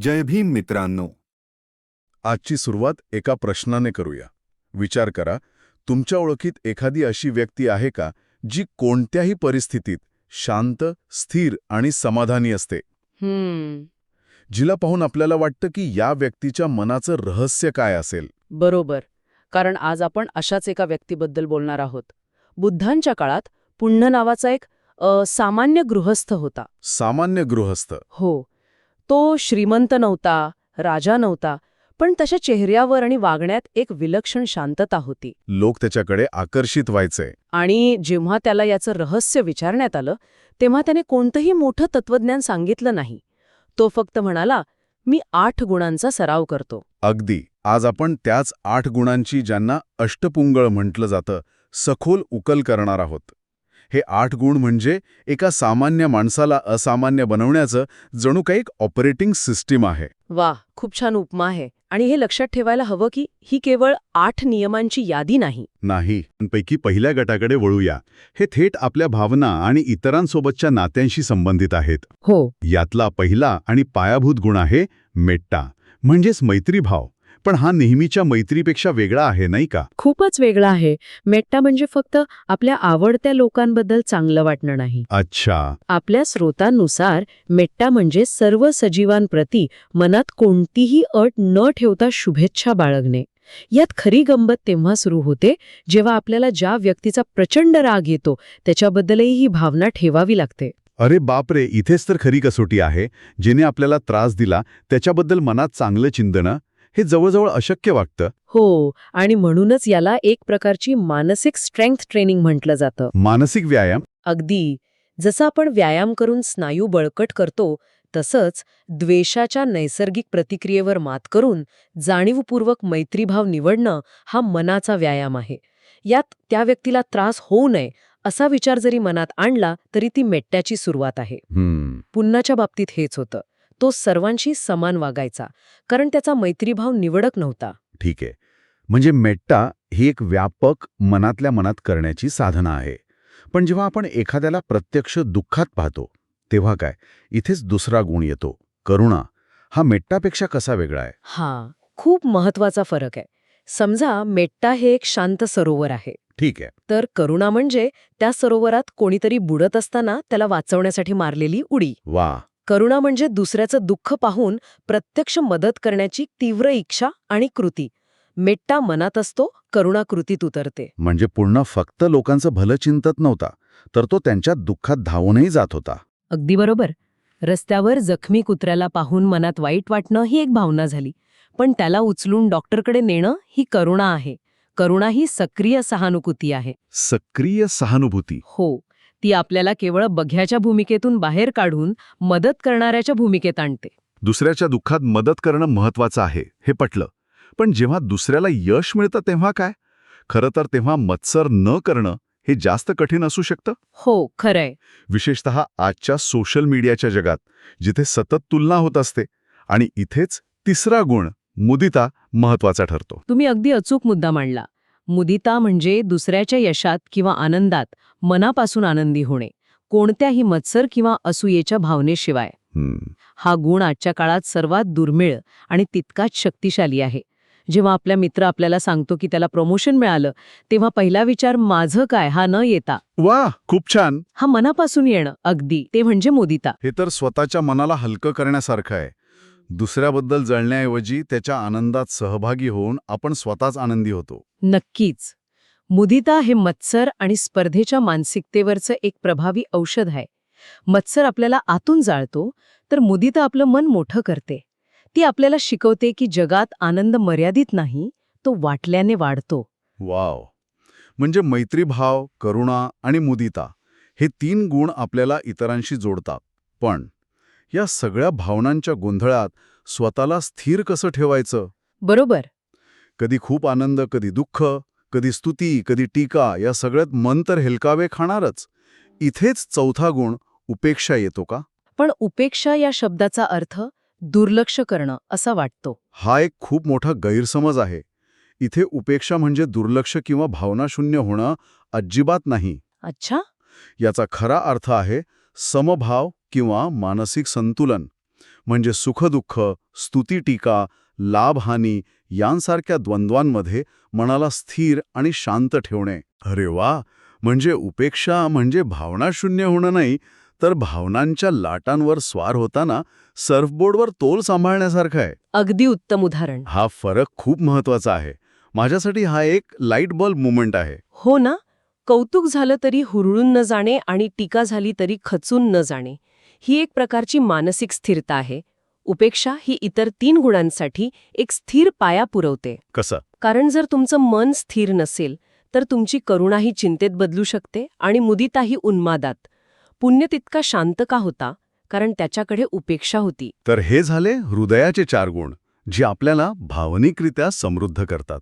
जय भीम मित्रांनो. आजची सुरुवात एका प्रश्नाने करूया. विचार करा तुमच्या ओळखीत एखादी अशी व्यक्ती आहे का जी कोणत्याही परिस्थितीत शांत स्थिर आणि समाधानी असते? हम्म. जिला पाहून आपल्याला वाटतं की या व्यक्तीच्या मनाचं रहस्य काय असेल? बरोबर. कारण आज आपण अशाच एका व्यक्तीबद्दल बोलणार आहोत. बुद्धांच्या काळात पुण्य नावाचा एक अ, सामान्य गृहस्थ होता. सामान्य गृहस्थ. हो. तो श्रीमंत नव्हता राजा नव्हता पण त्याच्या चेहऱ्यावर आणि वागण्यात एक विलक्षण शांतता होती. लोक त्याच्याकडे आकर्षित व्हायचे. आणि जेव्हा त्याला याचं रहस्य विचारण्यात आलं तेव्हा त्याने कोणतंही मोठं तत्वज्ञान सांगितलं नाही. तो फक्त म्हणाला मी आठ गुणांचा सराव करतो. अगदी. आज आपण त्याच आठ गुणांची ज्यांना अष्टपुंगळ म्हटलं जातं सखोल उकल करणार आहोत. हे आठ गुण म्हणजे एका सामान्य माणसाला असामान्य बनवण्याचं जणू काही एक ऑपरेटिंग सिस्टीम आहे. वा खूप छान उपमा आहे. आणि हे लक्षात ठेवायला हवं की ही केवळ आठ नियमांची यादी नाही. नाही पैकी पहिल्या गटाकडे वळूया. हे थेट आपल्या भावना आणि इतरांसोबतच्या नात्यांशी संबंधित आहेत. हो. यातला पहिला आणि पायाभूत गुण आहे मेट्टा म्हणजेच मैत्रीभाव. पण हा नेहमीच्या मैत्रीपेक्षा वेगळा आहे नाही का? खूपच वेगळा आहे. मेट्टा म्हणजे फक्त आपल्या आवडत्या लोकांबद्दल चांगलं वाटणं नाही. अच्छा. आपल्या स्रोतांनुसार मेट्टा म्हणजे सर्व सजीवांप्रती मनात कोणतीही अट न ठेवता शुभेच्छा बाळगणे. यात खरी गंमत तेव्हा सुरू होते जेव्हा आपल्याला ज्या व्यक्तीचा प्रचंड राग येतो त्याच्याबद्दलही ही भावना ठेवावी लागते. अरे बापरे इथेच तर खरी कसोटी आहे जिने आपल्याला त्रास दिला त्याच्याबद्दल मनात चांगलं चिंतनं हे जवळजवळ अशक्य वाटतं. हो आणि म्हणूनच याला एक प्रकारची मानसिक स्ट्रेंथ ट्रेनिंग म्हटलं जातं. मानसिक व्यायाम? अगदी. जसं आपण व्यायाम करून स्नायू बळकट करतो तसंच द्वेषाच्या नैसर्गिक प्रतिक्रियेवर मात करून जाणीवपूर्वक मैत्रीभाव निवडणं हा मनाचा व्यायाम आहे. यात त्या व्यक्तीला त्रास होऊ नये असा विचार जरी मनात आणला तरी ती मेट्ट्याची सुरुवात आहे. हम्म. पुन्नाच्या बाबतीत हेच होतं. तो सर्वांशी समान वागायचा कारण त्याचा मैत्रीभाव निवडक नव्हता. ठीक आहे. म्हणजे मेट्टा ही एक व्यापक मनातल्या मनात करण्याची साधना आहे. पण जेव्हा आपण एखाद्याला प्रत्यक्ष दुःखात पाहतो तेव्हा काय? इथेच दुसरा गुण येतो करुणा. हा मेट्टापेक्षा कसा वेगळा आहे? हा खूप महत्त्वाचा फरक आहे. समजा मेट्टा हे एक शांत सरोवर आहे. ठीक आहे. तर करुणा म्हणजे त्या सरोवरात कोणीतरी बुडत असताना त्याला वाचवण्यासाठी मारलेली उडी. वा. करुणा म्हणजे दुसऱ्याचं दुःख पाहून प्रत्यक्ष मदत करण्याची तीव्र इच्छा आणि कृती. मेट्टा मनात असतो करुणा कृतीत उतरते. म्हणजे पूर्ण फक्त लोकांचं भलं चिंतत नव्हता तर तो त्यांच्या दुःखात धावूनही जात होता. अगदी बरोबर. रस्त्यावर जखमी कुत्र्याला पाहून मनात वाईट वाटणं ही एक भावना झाली. पण त्याला उचलून डॉक्टरकडे नेणं ही करुणा आहे. करुणा ही सक्रिय सहानुभूती आहे. सक्रिय सहानुभूती. हो. ती आपल्याला केवळ बघ्याच्या भूमिकेतून बाहेर काढून मदत करणाऱ्याच्या भूमिकेत आणते. दुसऱ्याच्या दुःखात मदत करणं महत्वाचं आहे हे पटलं. पण जेव्हा दुसऱ्याला यश मिळतं तेव्हा काय? खरं तर तेव्हा मत्सर न करणं हे जास्त कठीण असू शकतं? हो खरंय. विशेषतः आजच्या सोशल मीडियाच्या जगात जिथे सतत तुलना होत असते आणि इथेच तिसरा गुण मुदिता महत्त्वाचा ठरतो. तुम्ही अगदी अचूक मुद्दा मांडला. मुदिता म्हणजे दुसऱ्याच्या यशात किंवा आनंदात मनापासून आनंदी होणे कोणत्याही मत्सर किंवा असूयेच्या भावनेशिवाय. हा गुण आजच्या काळात सर्वात दुर्मिळ आणि तितकाच शक्तिशाली आहे. जेव्हा आपला मित्र आपल्याला सांगतो की त्याला प्रमोशन मिळालं तेव्हा पहिला विचार माझं काय? हा न येता. वा खूप छान. हा मनापासून येणं अगदी. ते म्हणजे मोदिता. हे तर स्वतःच्या मनाला हलकं करण्यासारखं आहे. दुसऱ्याबद्दल जळण्याऐवजी त्याच्या आनंदात सहभागी होऊन आपण स्वतःच आनंदी होतो. नक्कीच. मुदिता हे मत्सर आणि स्पर्धेच्या मानसिकतेवरचं एक प्रभावी औषध आहे. मत्सर आपल्याला आतून जाळतो तर मुदिता आपलं मन मोठं करते. ती आपल्याला शिकवते की जगात आनंद मर्यादित नाही तो वाटल्याने वाढतो. वाव. म्हणजे मैत्रीभाव करुणा आणि मुदिता हे तीन गुण आपल्याला इतरांशी जोडतात. पण या सगळ्या भावनांच्या गोंधळात स्वतःला स्थिर कसं ठेवायचं? बरोबर. कधी खूप आनंद कधी दुःख कधी स्तुती कधी टीका या सगळ्यात मन तर हेलकावे खाणारच. इथेच चौथा गुण उपेक्षा येतो का? पण उपेक्षा या शब्दाचा अर्थ दुर्लक्ष करणं असा वाटतो. हा एक खूप मोठा गैरसमज आहे. इथे उपेक्षा म्हणजे दुर्लक्ष किंवा भावनाशून्य होणं अजिबात नाही. अच्छा. याचा खरा अर्थ आहे समभाव किंवा मानसिक संतुलन म्हणजे सुखदुःख स्तुती टीका लाभहानी यांसारख्या द्वंद्वांमध्ये मनाला स्थिर आणि शांत ठेवणे. अरे वा! म्हणजे उपेक्षा म्हणजे भावनाशून्य होणं नाही तर भावनांच्या लाटांवर स्वार होताना सर्फबोर्डवर तोल सांभाळण्यासारखं आहे. अगदी उत्तम उदाहरण. हा फरक खूप महत्त्वाचा आहे. माझ्यासाठी हा एक लाइट बल्ब मुवमेंट आहे. हो ना? कौतुक झालं तरी हुरळून न जाणे आणि टीका झाली तरी खचून न जाणे. ही एक प्रकारची मानसिक स्थिरता आहे. उपेक्षा ही इतर तीन गुणांसाठी एक स्थिर पाया पुरवते. कसं? कारण जर तुमचं मन स्थिर नसेल तर तुमची करुणाही चिंतेत बदलू शकते आणि मुदिताही उन्मादात. पुण्य तितका शांत का होता? कारण त्याच्याकडे उपेक्षा होती. तर हे झाले हृदयाचे चार गुण जे आपल्याला भावनिकरित्या समृद्ध करतात.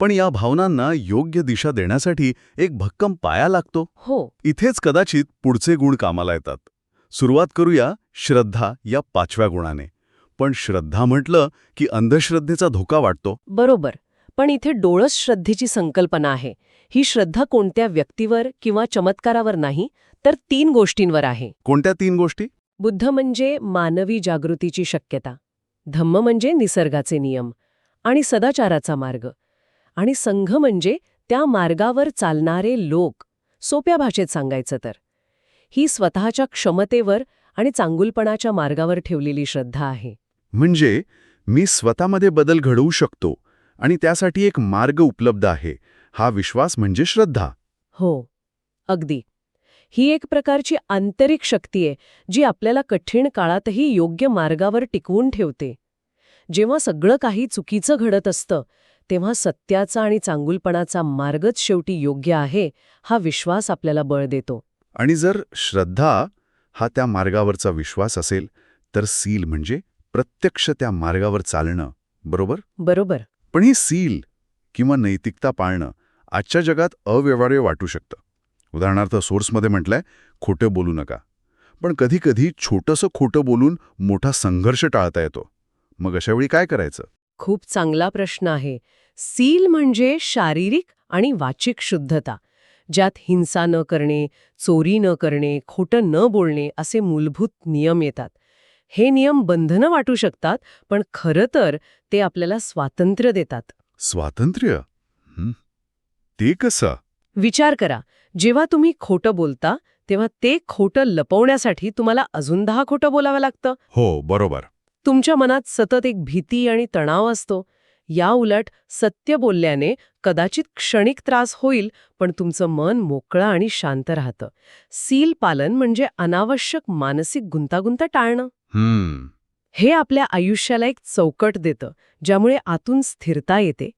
पण या भावनांना योग्य दिशा देण्यासाठी एक भक्कम पाया लागतो. हो. इथेच कदाचित पुढचे गुण कामाला येतात. सुरुवात करूया श्रद्धा या पाचव्या गुणाने. पण श्रद्धा म्हटलं की अंधश्रद्धेचा धोका वाटतो. बरोबर. पण इथे डोळस श्रद्धेची संकल्पना आहे. ही श्रद्धा कोणत्या व्यक्तीवर किंवा चमत्कारावर नाही तर तीन गोष्टींवर आहे. कोणत्या तीन गोष्टी? बुद्ध म्हणजे मानवी जागृतीची शक्यता. धम्म म्हणजे निसर्गाचे नियम. आणि सदाचाराचा मार्ग. आणि संघ म्हणजे त्या मार्गावर चालणारे लोक. सोप्या भाषेत सांगायचं तर. ही स्वतःच्या क्षमतेवर आणि चांगुलपणाच्या मार्गावर ठेवलेली श्रद्धा आहे. म्हणजे मी स्वतःमध्ये बदल घडवू शकतो आणि त्यासाठी एक मार्ग उपलब्ध आहे हा विश्वास म्हणजे श्रद्धा. हो अगदी. ही एक प्रकारची आंतरिक शक्ती आहे जी आपल्याला कठीण काळातही योग्य मार्गावर टिकवून ठेवते. जेव्हा सगळं काही चुकीचं घडत असतं तेव्हा सत्याचा आणि चांगुलपणाचा मार्गच शेवटी योग्य आहे हा विश्वास आपल्याला बळ देतो. आणि जर श्रद्धा हा त्या मार्गावरचा विश्वास असेल तर सील म्हणजे प्रत्यक्ष त्या मार्गावर चालणं बरोबर? बरोबर. पण ही सील किंवा नैतिकता पाळणं आजच्या जगात अव्यवहार्य वाटू शकतं. उदाहरणार्थ सोर्समध्ये म्हटलंय खोटं बोलू नका. पण कधीकधी छोटंसं खोटं बोलून मोठा संघर्ष टाळता येतो. मग अशावेळी काय करायचं? खूप चांगला प्रश्न आहे. सील म्हणजे शारीरिक आणि वाचिक शुद्धता. ज्यात हिंसा न करणे चोरी न करणे खोटं न बोलणे असे मूलभूत नियम येतात. हे नियम बंधनं वाटू शकतात पण खरं तर ते आपल्याला स्वातंत्र्य देतात. स्वातंत्र्य? ते कसं? विचार करा. जेव्हा तुम्ही खोटं बोलता तेव्हा ते खोटं लपवण्यासाठी तुम्हाला अजून दहा खोटं बोलावं लागतं. हो बरोबर. तुमच्या मनात सतत एक भीती आणि तणाव असतो. या उलट सत्य बोलल्याने कदाचित क्षणिक त्रास होईल पण तुमचं मन मोकळं आणि शांत राहतं. सील पालन म्हणजे अनावश्यक मानसिक गुंतागुंत टाळणं. हम्म. हे आपल्या आयुष्याला एक चौकट देतं ज्यामुळे आतून स्थिरता येते.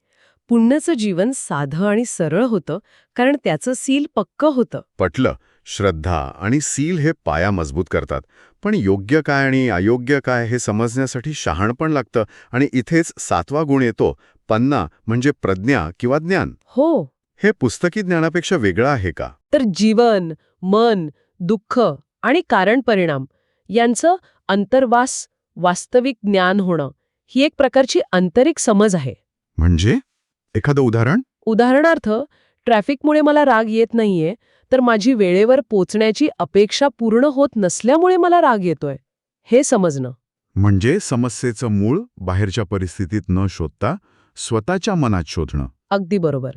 पुण्याचं जीवन साधं आणि सरळ होतं कारण त्याचं सील पक्क होतं. पटलं. श्रद्धा आणि सील हे पाया मजबूत करतात. पण योग्य काय आणि अयोग्य काय हे समजण्यासाठी शहाणपण लागतं आणि इथेच सातवा गुण येतो पन्ना म्हणजे प्रज्ञा किंवा ज्ञान. हो. हे पुस्तकी ज्ञानापेक्षा वेगळं आहे का? तर जीवन मन दुःख आणि कारण परिणाम यांचं अंतर्वास वास्तविक ज्ञान होणं ही एक प्रकारची आंतरिक समज आहे. म्हणजे? एखादं उदाहरण? उदाहरणार्थ ट्रॅफिकमुळे मला राग येत नाहीये तर माझी वेळेवर पोचण्याची अपेक्षा पूर्ण होत नसल्यामुळे मला राग येतोय. हे समजणं. म्हणजे समस्येचं मूळ बाहेरच्या परिस्थितीत न शोधता स्वतःच्या मनात शोधणं. अगदी बरोबर.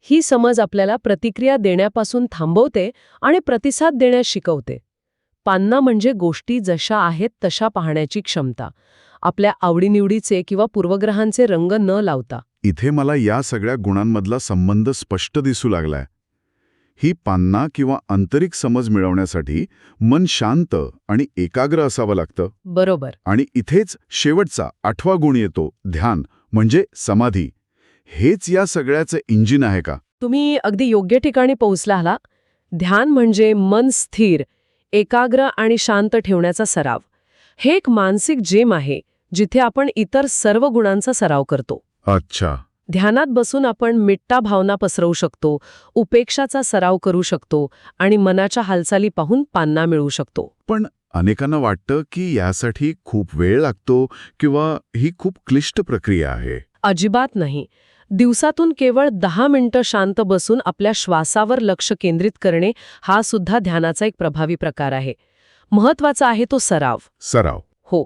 ही समज आपल्याला प्रतिक्रिया देण्यापासून थांबवते आणि प्रतिसाद देण्यास शिकवते. पान्ना म्हणजे गोष्टी जशा आहेत तशा पाहण्याची क्षमता. आपल्या आवडीनिवडीचे किंवा पूर्वग्रहांचे रंग न लावता. इथे मला या सगळ्या गुणांमधला संबंध स्पष्ट दिसू लागलाय. ही पान्ना किंवा आंतरिक समज मिळवण्यासाठी मन शांत आणि एकाग्र असावं लागतं. बरोबर. आणि इथेच शेवटचा आठवा गुण येतो ध्यान म्हणजे समाधी. हेच या सगळ्याचं इंजिन आहे का? तुम्ही अगदी योग्य ठिकाणी पोहोचला आला ध्यान म्हणजे मन स्थिर एकाग्र आणि शांत ठेवण्याचा सराव. हे एक मानसिक जेम आहे जिथे आपण इतर सर्व गुणांचा सराव करतो. अच्छा. ध्यानात बसून आपण मिट्टा भावना पसरवू शकतो उपेक्षाचा सराव करू शकतो आणि मनाच्या हालचाली पाहून पान्ना मिळवू शकतो. पण अनेकांना वाटतं की यासाठी खूप वेळ लागतो किंवा ही खूप क्लिष्ट प्रक्रिया आहे. अजिबात नाही. दिवसातून केवळ दहा मिनिटं शांत बसून आपल्या श्वासावर लक्ष केंद्रित करणे हा सुद्धा ध्यानाचा एक प्रभावी प्रकार आहे. महत्त्वाचा आहे तो सराव. सराव. हो.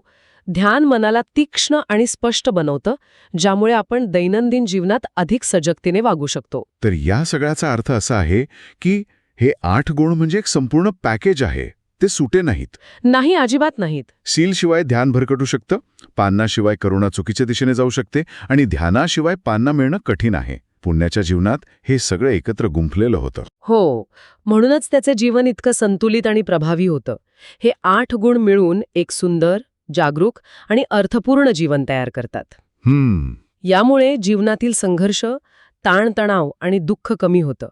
ध्यान मनाला तीक्ष्ण आणि स्पष्ट बनवतं ज्यामुळे आपण दैनंदिन जीवनात अधिक सजगतेने वागू शकतो. तर या सगळ्याचा अर्थ असा आहे की हे आठ गुण म्हणजे एक संपूर्ण पॅकेज आहे. ते सुटे नाहीत. नाही अजिबात नाहीत. सीलशिवाय ध्यान भरकटू शकतं पान्नाशिवाय करुणा चुकीच्या दिशेने जाऊ शकते आणि ध्यानाशिवाय पान्ना मिळणं कठीण आहे. पुण्याच्या जीवनात हे सगळं एकत्र गुंफलेलं होतं. हो म्हणूनच त्याचे जीवन इतकं संतुलित आणि प्रभावी होतं. हे आठ गुण मिळून एक सुंदर जागरूक आणि अर्थपूर्ण जीवन तयार करतात. हम्म. यामुळे जीवनातील संघर्ष ताणतणाव आणि दुःख कमी होतं.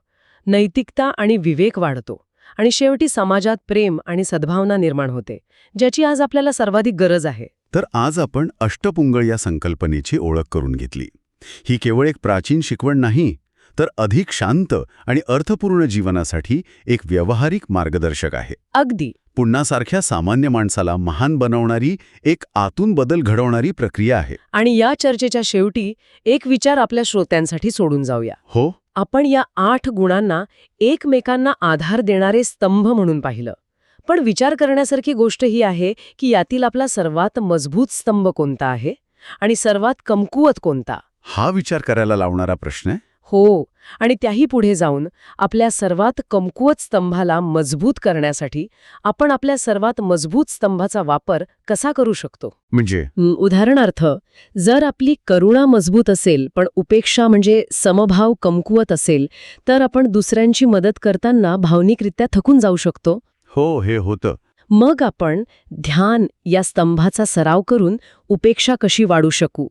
नैतिकता आणि विवेक वाढतो आणि शेवटी समाजात प्रेम आणि सद्भावना निर्माण होते ज्याची आज आपल्याला सर्वाधिक गरज आहे. तर आज आपण अष्टपुंगळ या संकल्पनेची ओळख करून घेतली. ही केवळ एक प्राचीन शिकवण नाही तर अधिक शांत आणि अर्थपूर्ण जीवनासाठी एक व्यावहारिक मार्गदर्शक आहे. अगदी. पुन्हासारख्या सामान्य माणसाला महान बनवणारी एक आतून बदल घडवणारी प्रक्रिया आहे. आणि या चर्चेच्या शेवटी एक विचार आपल्या श्रोत्यांसाठी सोडून जाऊया. हो. आपण या आठ गुणांना एकमेकांना आधार देणारे स्तंभ म्हणून पाहिलं. पण विचार करण्यासारखी गोष्ट ही आहे की यातील आपला सर्वात मजबूत स्तंभ कोणता आहे? आणि सर्वात कमकुवत कोणता? हा विचार करायला लावणारा प्रश्न आहे. हो आणि त्याही पुढे जाऊन आपल्या सर्वात कमकुवत स्तंभाला मजबूत करण्यासाठी आपण आपल्या सर्वात मजबूत स्तंभाचा वापर कसा करू शकतो? म्हणजे? उदाहरणार्थ जर आपली करुणा मजबूत असेल पण उपेक्षा म्हणजे समभाव कमकुवत असेल तर आपण दुसऱ्यांची मदत करताना भावनिकरित्या थकून जाऊ शकतो? हो हे होतं. मग आपण ध्यान या स्तंभाचा सराव करून उपेक्षा कशी वाढू शकू?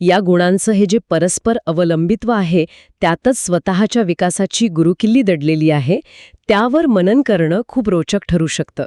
या गुणांचं हे जे परस्पर अवलंबित्व आहे त्यातच स्वतःच्या विकासाची गुरुकिल्ली दडलेली आहे त्यावर मनन करणं खूप रोचक ठरू शकतं.